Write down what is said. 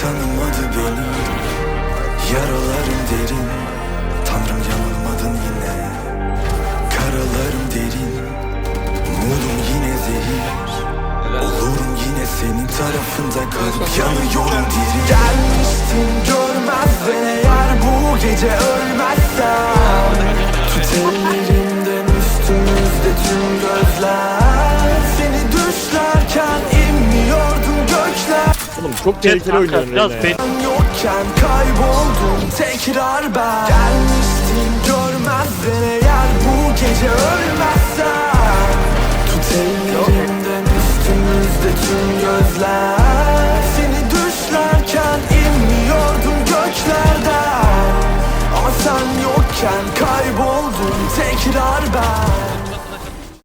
tanımadı beni. Yaralarım derin Tanrım yanılmadın yine. Karalarım derin Umudum yine zehir. Olurum yine senin tarafında kalıp yanıyorum diri. Gelmiştin görmezden eğer bu gece ölmezsem Oğlum çok tehlikeli oynuyorsun biraz Reyna ya. Yokken kayboldum tekrar ben. Gelmiştin görmezden eğer bu gece ölmezsen. Tut ellerimden üstümüzde tüm gözler. Seni düşlerken inmiyordum göklerden. Ama sen yokken kayboldum tekrar ben.